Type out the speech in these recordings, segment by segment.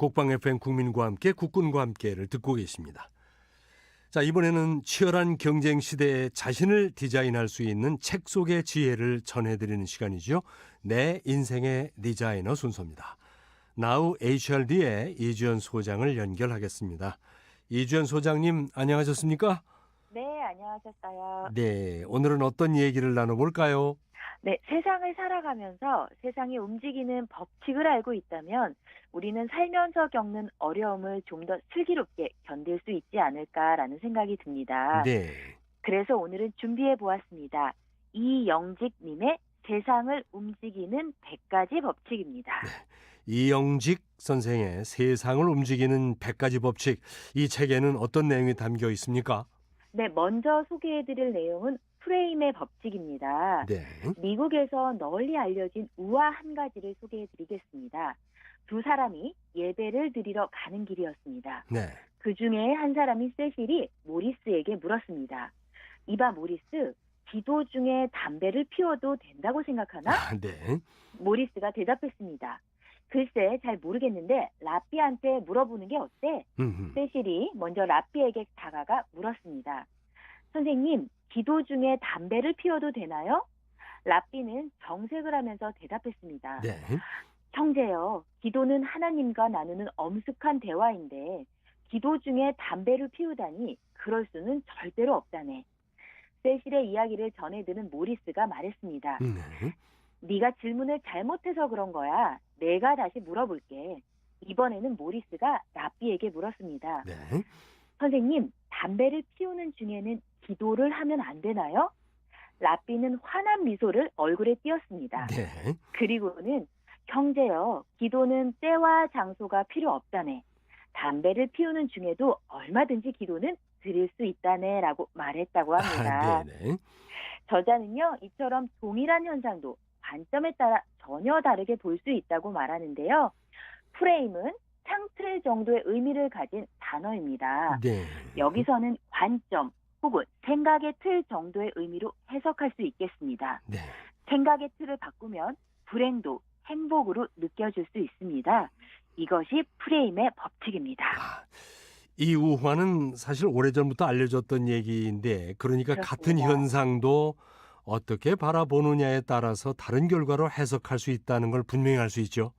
국방 FM 국민과 함께 국군과 함께를 듣고 계십니다. 자, 이번에는 치열한 경쟁 시대에 자신을 디자인할 수 있는 책 속의 지혜를 전해드리는 시간이죠. 내 인생의 디자이너 순서입니다. 나우 HRD의 이주연 소장을 연결하겠습니다. 이주연 소장님, 안녕하셨습니까? 네, 안녕하셨어요. 네, 오늘은 어떤 얘기를 나눠볼까요? 네, 세상을 살아가면서 세상이 움직이는 법칙을 알고 있다면 우리는 살면서 겪는 어려움을 좀 더 슬기롭게 견딜 수 있지 않을까라는 생각이 듭니다. 네. 그래서 오늘은 준비해 보았습니다. 이영직님의 세상을 움직이는 100가지 법칙입니다. 이영직 선생의 세상을 움직이는 100가지 법칙. 이 책에는 어떤 내용이 담겨 있습니까? 네, 먼저 소개해 드릴 내용은 프레임의 법칙입니다. 네. 미국에서 널리 알려진 우화 한 가지를 소개해 드리겠습니다. 두 사람이 예배를 드리러 가는 길이었습니다. 네. 그 중에 한 사람이 세실이 모리스에게 물었습니다. 이봐 모리스, 기도 중에 담배를 피워도 된다고 생각하나? 아, 네. 모리스가 대답했습니다. 글쎄 잘 모르겠는데 라삐한테 물어보는 게 어때? 음흠. 세실이 먼저 라삐에게 다가가 물었습니다. 선생님, 기도 중에 담배를 피워도 되나요? 라삐는 정색을 하면서 대답했습니다. 네. 형제여, 기도는 하나님과 나누는 엄숙한 대화인데 기도 중에 담배를 피우다니 그럴 수는 절대로 없다네. 세실의 이야기를 전해드는 모리스가 말했습니다. 네. 네가 질문을 잘못해서 그런 거야. 내가 다시 물어볼게. 이번에는 모리스가 라삐에게 물었습니다. 네. 선생님, 담배를 피우는 중에는 기도를 하면 안 되나요? 라삐는 환한 미소를 얼굴에 띄었습니다. 네. 그리고는 형제여, 기도는 때와 장소가 필요 없다네. 담배를 피우는 중에도 얼마든지 기도는 드릴 수 있다네 라고 말했다고 합니다. 아. 저자는요, 이처럼 동일한 현상도 관점에 따라 전혀 다르게 볼 수 있다고 말하는데요. 프레임은 창틀 정도의 의미를 가진 단어입니다. 네. 여기서는 관점 혹은 생각의 틀 정도의 의미로 해석할 수 있겠습니다. 네. 생각의 틀을 바꾸면 불행도 행복으로 느껴질 수 있습니다. 이것이 프레임의 법칙입니다. 아, 이 우화는 사실 오래전부터 알려졌던 얘기인데 그러니까 같은 그렇습니다. 현상도 어떻게 바라보느냐에 따라서 다른 결과로 해석할 수 있다는 걸 분명히 알 수 있죠.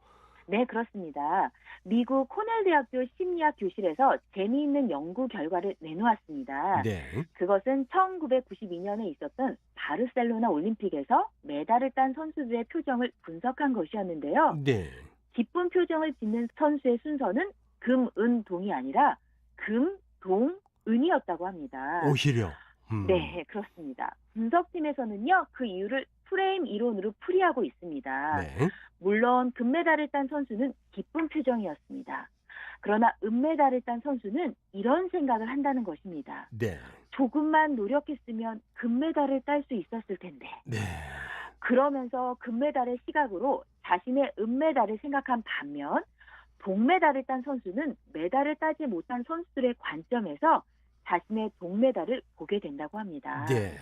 네, 그렇습니다. 미국 코넬 대학교 심리학 교실에서 재미있는 연구 결과를 내놓았습니다. 네. 그것은 1992년에 있었던 바르셀로나 올림픽에서 메달을 딴 선수들의 표정을 분석한 것이었는데요. 네. 기쁜 표정을 짓는 선수의 순서는 금, 은, 동이 아니라 금, 동, 은이었다고 합니다. 오히려. 음. 네, 그렇습니다. 분석팀에서는요, 그 이유를 프레임 이론으로 풀이하고 있습니다. 네. 물론 금메달을 딴 선수는 기쁜 표정이었습니다. 그러나 은메달을 딴 선수는 이런 생각을 한다는 것입니다. 네. 조금만 노력했으면 금메달을 딸 수 있었을 텐데. 네. 그러면서 금메달의 시각으로 자신의 은메달을 생각한 반면 동메달을 딴 선수는 메달을 따지 못한 선수들의 관점에서 자신의 동메달을 보게 된다고 합니다. 네.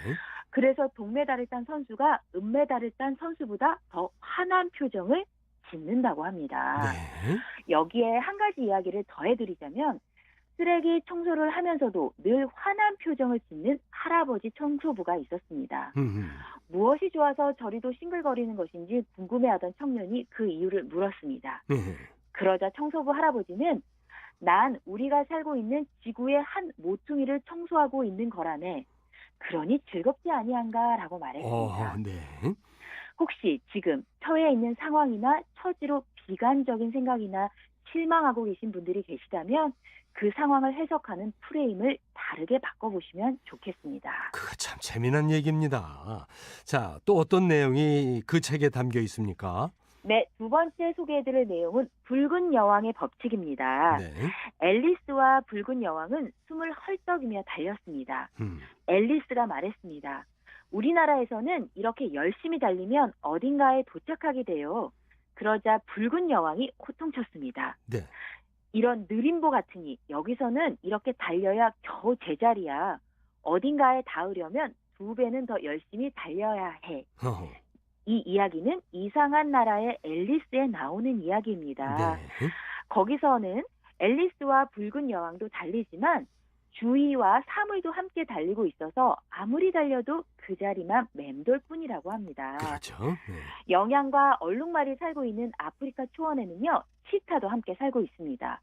그래서 동메달을 딴 선수가 은메달을 딴 선수보다 더 환한 표정을 짓는다고 합니다. 네. 여기에 한 가지 이야기를 더해드리자면 쓰레기 청소를 하면서도 늘 환한 표정을 짓는 할아버지 청소부가 있었습니다. 음. 무엇이 좋아서 저리도 싱글거리는 것인지 궁금해하던 청년이 그 이유를 물었습니다. 네. 그러자 청소부 할아버지는 난 우리가 살고 있는 지구의 한 모퉁이를 청소하고 있는 거라네. 그러니 즐겁지 아니한가라고 말했습니다. 어, 네. 혹시 지금 처해 있는 상황이나 처지로 비관적인 생각이나 실망하고 계신 분들이 계시다면 그 상황을 해석하는 프레임을 다르게 바꿔보시면 좋겠습니다. 그거 참 재미난 얘기입니다. 자, 또 어떤 내용이 그 책에 담겨 있습니까? 네, 두 번째 소개해드릴 내용은 붉은 여왕의 법칙입니다. 네. 앨리스와 붉은 여왕은 숨을 헐떡이며 달렸습니다. 음. 앨리스가 말했습니다. 우리나라에서는 이렇게 열심히 달리면 어딘가에 도착하게 돼요. 그러자 붉은 여왕이 호통쳤습니다. 네. 이런 느림보 같으니 여기서는 이렇게 달려야 겨우 제자리야. 어딘가에 닿으려면 두 배는 더 열심히 달려야 해. 어허. 이 이야기는 이상한 나라의 앨리스에 나오는 이야기입니다. 네. 거기서는 앨리스와 붉은 여왕도 달리지만 주희와 사물도 함께 달리고 있어서 아무리 달려도 그 자리만 맴돌 뿐이라고 합니다. 그렇죠. 네. 영양과 얼룩말이 살고 있는 아프리카 초원에는요, 치타도 함께 살고 있습니다.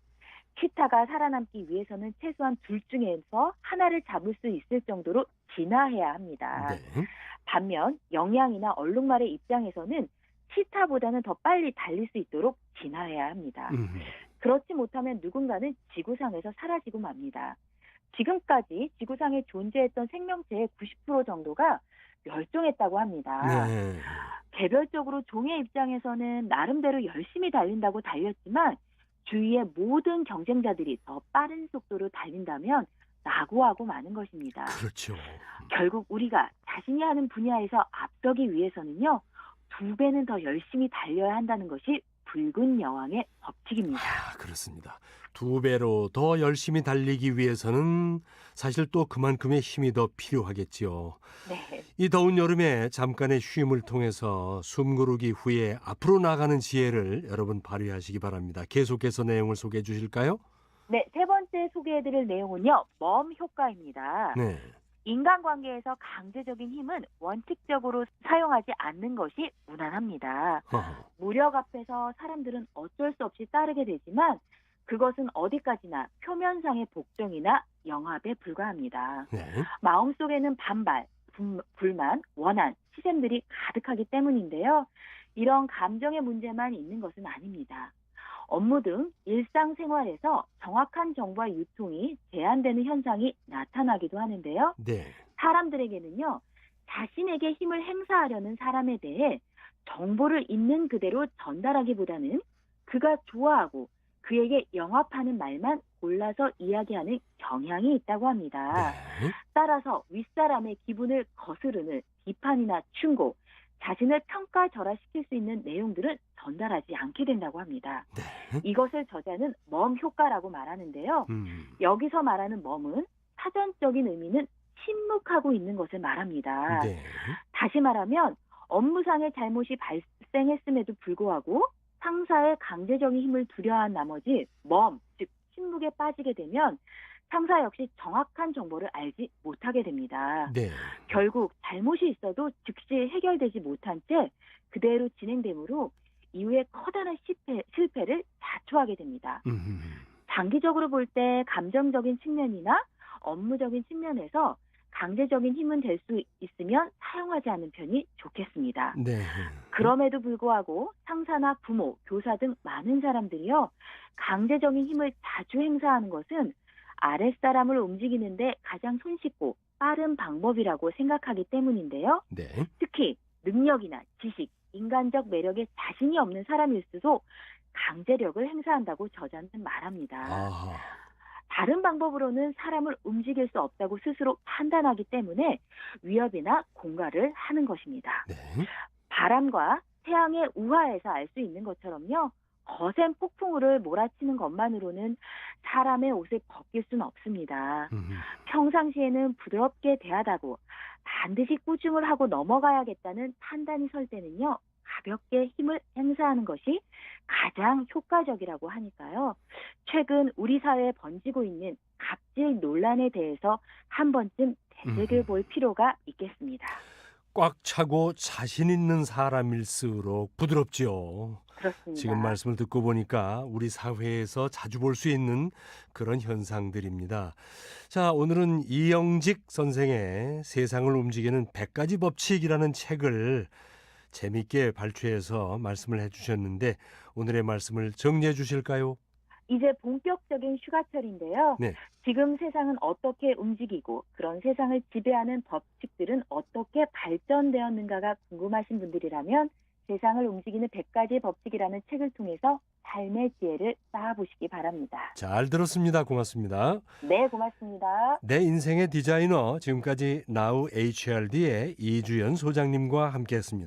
치타가 살아남기 위해서는 최소한 둘 중에서 하나를 잡을 수 있을 정도로 진화해야 합니다. 네. 반면 영양이나 얼룩말의 입장에서는 치타보다는 더 빨리 달릴 수 있도록 진화해야 합니다. 음. 그렇지 못하면 누군가는 지구상에서 사라지고 맙니다. 지금까지 지구상에 존재했던 생명체의 90% 정도가 멸종했다고 합니다. 네. 개별적으로 종의 입장에서는 나름대로 열심히 달린다고 달렸지만 주위의 모든 경쟁자들이 더 빠른 속도로 달린다면 낙오하고 마는 것입니다. 그렇죠. 결국 우리가 자신이 하는 분야에서 앞서기 위해서는요, 두 배는 더 열심히 달려야 한다는 것이 붉은 여왕의 법칙입니다. 아, 그렇습니다. 두 배로 더 열심히 달리기 위해서는 사실 또 그만큼의 힘이 더 필요하겠지요. 네. 이 더운 여름에 잠깐의 쉼을 통해서 숨 고르기 후에 앞으로 나가는 지혜를 여러분 발휘하시기 바랍니다. 계속해서 내용을 소개해 주실까요? 네, 세 번째 소개해드릴 내용은요, 멈 효과입니다. 네. 인간관계에서 강제적인 힘은 원칙적으로 사용하지 않는 것이 무난합니다. 허허. 무력 앞에서 사람들은 어쩔 수 없이 따르게 되지만 그것은 어디까지나 표면상의 복종이나 영합에 불과합니다. 네. 마음속에는 반발, 분- 불만, 원한, 시샘들이 가득하기 때문인데요. 이런 감정의 문제만 있는 것은 아닙니다. 업무 등 일상생활에서 정확한 정보와 유통이 제한되는 현상이 나타나기도 하는데요. 네. 사람들에게는요, 자신에게 힘을 행사하려는 사람에 대해 정보를 있는 그대로 전달하기보다는 그가 좋아하고 그에게 영합하는 말만 골라서 이야기하는 경향이 있다고 합니다. 네. 따라서 윗사람의 기분을 거스르는 비판이나 충고, 자신을 평가절하시킬 수 있는 내용들은 전달하지 않게 된다고 합니다. 네. 이것을 저자는 멈 효과라고 말하는데요. 음. 여기서 말하는 멈은 사전적인 의미는 침묵하고 있는 것을 말합니다. 네. 다시 말하면 업무상의 잘못이 발생했음에도 불구하고 상사의 강제적인 힘을 두려워한 나머지 멈, 즉 침묵에 빠지게 되면 상사 역시 정확한 정보를 알지 못하게 됩니다. 네. 결국 잘못이 있어도 즉시 해결되지 못한 채 그대로 진행되므로 이후에 커다란 실패, 실패를 자초하게 됩니다. 음. 장기적으로 볼 때 감정적인 측면이나 업무적인 측면에서 강제적인 힘은 될 수 있으면 사용하지 않는 편이 좋겠습니다. 네. 그럼에도 불구하고 상사나 부모, 교사 등 많은 사람들이요. 강제적인 힘을 자주 행사하는 것은 아랫사람을 움직이는데 가장 손쉽고 빠른 방법이라고 생각하기 때문인데요. 네. 특히 능력이나 지식, 인간적 매력에 자신이 없는 사람일수록 강제력을 행사한다고 저자는 말합니다. 아하. 다른 방법으로는 사람을 움직일 수 없다고 스스로 판단하기 때문에 위협이나 공갈을 하는 것입니다. 네. 바람과 태양의 우하에서 알 수 있는 것처럼요. 거센 폭풍우를 몰아치는 것만으로는 사람의 옷을 벗길 수는 없습니다. 음. 평상시에는 부드럽게 대하다고 반드시 꾸중을 하고 넘어가야겠다는 판단이 설 때는요. 가볍게 힘을 행사하는 것이 가장 효과적이라고 하니까요. 최근 우리 사회에 번지고 있는 갑질 논란에 대해서 한 번쯤 되새겨 볼 필요가 있겠습니다. 꽉 차고 자신 있는 사람일수록 부드럽지요. 그렇습니다. 지금 말씀을 듣고 보니까 우리 사회에서 자주 볼 수 있는 그런 현상들입니다. 자, 오늘은 이영직 선생의 세상을 움직이는 100가지 법칙이라는 책을 재미있게 발췌해서 말씀을 해주셨는데 오늘의 말씀을 정리해 주실까요? 이제 본격적인 휴가철인데요. 네. 지금 세상은 어떻게 움직이고 그런 세상을 지배하는 법칙들은 어떻게 발전되었는가가 궁금하신 분들이라면 세상을 움직이는 100가지 법칙이라는 책을 통해서 삶의 지혜를 쌓아보시기 바랍니다. 잘 들었습니다. 고맙습니다. 네, 고맙습니다. 내 인생의 디자이너 지금까지 나우 HRD의 이주연 소장님과 함께했습니다.